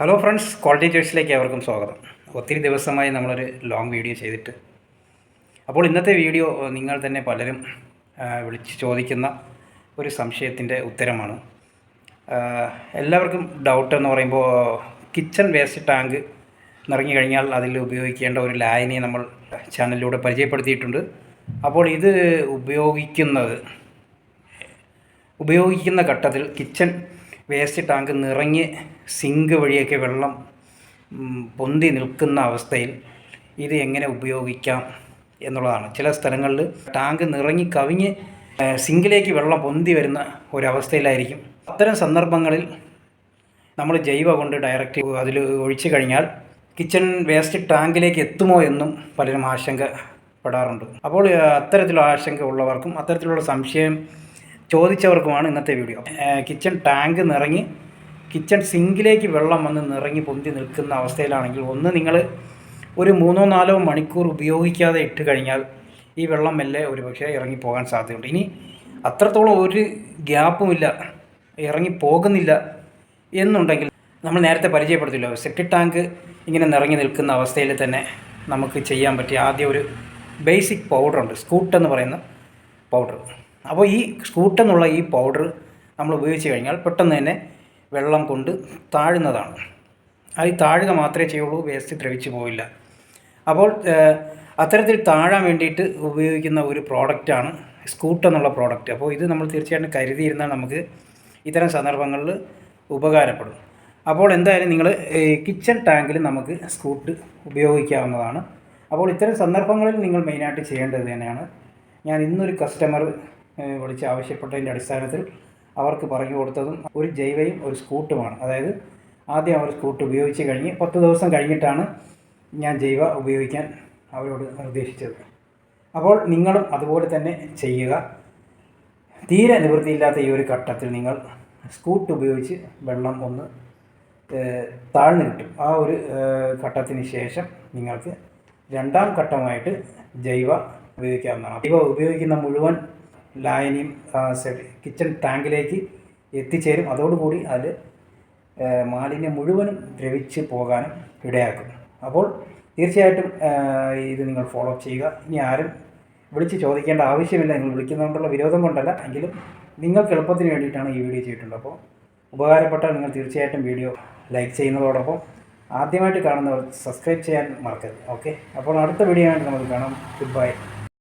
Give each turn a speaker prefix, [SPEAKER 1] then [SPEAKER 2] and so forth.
[SPEAKER 1] Hello friends quality ചോയ്സിലേക്ക് ഏവർക്കും സ്വാഗതം. ഒത്തിരി ദിവസമായി നമ്മളൊരു ലോങ് വീഡിയോ ചെയ്തിട്ട്. അപ്പോൾ ഇന്നത്തെ വീഡിയോ നിങ്ങൾ തന്നെ പലരും വിളിച്ച് ചോദിക്കുന്ന ഒരു സംശയത്തിന്റെ ഉത്തരമാണ്. എല്ലാവർക്കും ഡൗട്ട് എന്ന് പറയുമ്പോൾ കിച്ചൺ വേസ്റ്റ് ടാങ്ക് നിറങ്ങി കഴിഞ്ഞാൽ അതിൽ ഉപയോഗിക്കേണ്ട ഒരു ലായനിയെ നമ്മൾ ചാനലിലൂടെ പരിചയപ്പെടുത്തിയിട്ടുണ്ട്. അപ്പോൾ ഇത് ഉപയോഗിക്കുന്നത് ഉപയോഗിക്കുന്ന ഘട്ടത്തിൽ കിച്ചൺ വേസ്റ്റ് ടാങ്ക് നിറഞ്ഞ് സിങ്ക് വഴിയൊക്കെ വെള്ളം പൊന്തി നിൽക്കുന്ന അവസ്ഥയിൽ ഇത് എങ്ങനെ ഉപയോഗിക്കാം എന്നുള്ളതാണ്. ചില സ്ഥലങ്ങളിൽ ടാങ്ക് നിറങ്ങി കവിഞ്ഞ് സിങ്കിലേക്ക് വെള്ളം പൊന്തി വരുന്ന ഒരവസ്ഥയിലായിരിക്കും. അത്തരം സന്ദർഭങ്ങളിൽ നമ്മൾ ജൈവ കൊണ്ട് ഡയറക്റ്റ് അതിൽ ഒഴിച്ചു കഴിഞ്ഞാൽ കിച്ചൺ വേസ്റ്റ് ടാങ്കിലേക്ക് എത്തുമോ എന്നും പലരും ആശങ്കപ്പെടാറുണ്ട്. അപ്പോൾ അത്തരത്തിലുള്ള ആശങ്ക ഉള്ളവർക്കും അത്തരത്തിലുള്ള സംശയം ചോദിച്ചവർക്കുമാണ് ഇന്നത്തെ വീഡിയോ. കിച്ചൺ ടാങ്ക് നിറങ്ങി കിച്ചൺ സിങ്കിലേക്ക് വെള്ളം വന്ന് നിറങ്ങി പൊന്തി നിൽക്കുന്ന അവസ്ഥയിലാണെങ്കിൽ ഒന്ന് നിങ്ങൾ ഒരു മൂന്നോ നാലോ മണിക്കൂർ ഉപയോഗിക്കാതെ ഇട്ട് കഴിഞ്ഞാൽ ഈ വെള്ളം മെല്ലെ ഒരു പക്ഷേ ഇറങ്ങിപ്പോകാൻ സാധ്യതയുണ്ട്. ഇനി അത്രത്തോളം ഒരു ഗ്യാപ്പുമില്ല ഇറങ്ങിപ്പോകുന്നില്ല എന്നുണ്ടെങ്കിൽ നമ്മൾ നേരത്തെ പരിചയപ്പെടുത്തില്ലോ സെപ്റ്റിക് ടാങ്ക് ഇങ്ങനെ നിറങ്ങി നിൽക്കുന്ന അവസ്ഥയിൽ തന്നെ നമുക്ക് ചെയ്യാൻ പറ്റിയ ആദ്യം ഒരു ബേസിക് പൗഡറുണ്ട് സ്കൂട്ട് എന്ന് പറയുന്ന പൗഡർ. അപ്പോൾ ഈ സ്കൂട്ടെന്നുള്ള ഈ പൗഡർ നമ്മൾ ഉപയോഗിച്ച് കഴിഞ്ഞാൽ പെട്ടെന്ന് തന്നെ വെള്ളം കൊണ്ട് താഴുന്നതാണ്. അത് താഴുക മാത്രമേ ചെയ്യുള്ളൂ വേസ്റ്റ് ദ്രവിച്ചു പോയില്ല അപ്പോൾ അത്തരത്തിൽ താഴാൻ വേണ്ടിയിട്ട് ഉപയോഗിക്കുന്ന ഒരു പ്രോഡക്റ്റാണ് സ്കൂട്ട് എന്നുള്ള പ്രോഡക്റ്റ് അപ്പോൾ ഇത് നമ്മൾ തീർച്ചയായിട്ടും കരുതിയിരുന്നാൽ നമുക്ക് ഇത്തരം സന്ദർഭങ്ങളിൽ ഉപകാരപ്പെടും. അപ്പോൾ എന്തായാലും നിങ്ങൾ കിച്ചൺ ടാങ്കിൽ നമുക്ക് സ്കൂട്ട് ഉപയോഗിക്കാവുന്നതാണ്. അപ്പോൾ ഇത്തരം സന്ദർഭങ്ങളിൽ നിങ്ങൾ മെയിനായിട്ട് ചെയ്യേണ്ടത് തന്നെയാണ്. ഞാൻ ഇന്നൊരു കസ്റ്റമർ വിളിച്ച് ആവശ്യപ്പെട്ടതിന്റെ അടിസ്ഥാനത്തിൽ അവർക്ക് പറഞ്ഞു കൊടുത്തതും ഒരു ജൈവയും ഒരു സ്കൂട്ടുമാണ്. അതായത് ആദ്യം അവർ സ്കൂട്ട് ഉപയോഗിച്ച് കഴിഞ്ഞ് പത്ത് ദിവസം കഴിഞ്ഞിട്ടാണ് ഞാൻ ജൈവ ഉപയോഗിക്കാൻ അവരോട് നിർദ്ദേശിച്ചത്. അപ്പോൾ നിങ്ങളും അതുപോലെ തന്നെ ചെയ്യുക. തീരെ നിവൃത്തിയില്ലാത്ത ഈ ഒരു ഘട്ടത്തിൽ നിങ്ങൾ സ്കൂട്ട് ഉപയോഗിച്ച് വെള്ളം ഒന്ന് താഴ്ന്നു കിട്ടും. ആ ഒരു ഘട്ടത്തിന് ശേഷം നിങ്ങൾക്ക് രണ്ടാം ഘട്ടമായിട്ട് ജൈവ ഉപയോഗിക്കാവുന്നതാണ്. ജൈവ ഉപയോഗിക്കുന്ന മുഴുവൻ ലായനിയും കിച്ചൺ ടാങ്കിലേക്ക് എത്തിച്ചേരും. അതോടുകൂടി അതിൽ മാലിന്യം മുഴുവനും ദ്രവിച്ച് പോകാനും ഇടയാക്കും. അപ്പോൾ തീർച്ചയായിട്ടും ഇത് നിങ്ങൾ ഫോളോ അപ്പ് ചെയ്യുക. ഇനി ആരും വിളിച്ച് ചോദിക്കേണ്ട ആവശ്യമില്ല. നിങ്ങൾ വിളിക്കുന്നതുകൊണ്ടുള്ള വിരോധം കൊണ്ടല്ല. എങ്കിലും നിങ്ങൾക്ക് എളുപ്പത്തിന് വേണ്ടിയിട്ടാണ് ഈ വീഡിയോ ചെയ്തിട്ടുള്ളത്. അപ്പോൾ ഉപകാരപ്പെട്ടാൽ നിങ്ങൾ തീർച്ചയായിട്ടും വീഡിയോ ലൈക്ക് ചെയ്യുന്നതോടൊപ്പം ആദ്യമായിട്ട് കാണുന്നവർ സബ്സ്ക്രൈബ് ചെയ്യാൻ മറക്കരുത്. ഓക്കെ അപ്പോൾ അടുത്ത വീഡിയോ ആയിട്ട് നമുക്ക് കാണാം. Good bye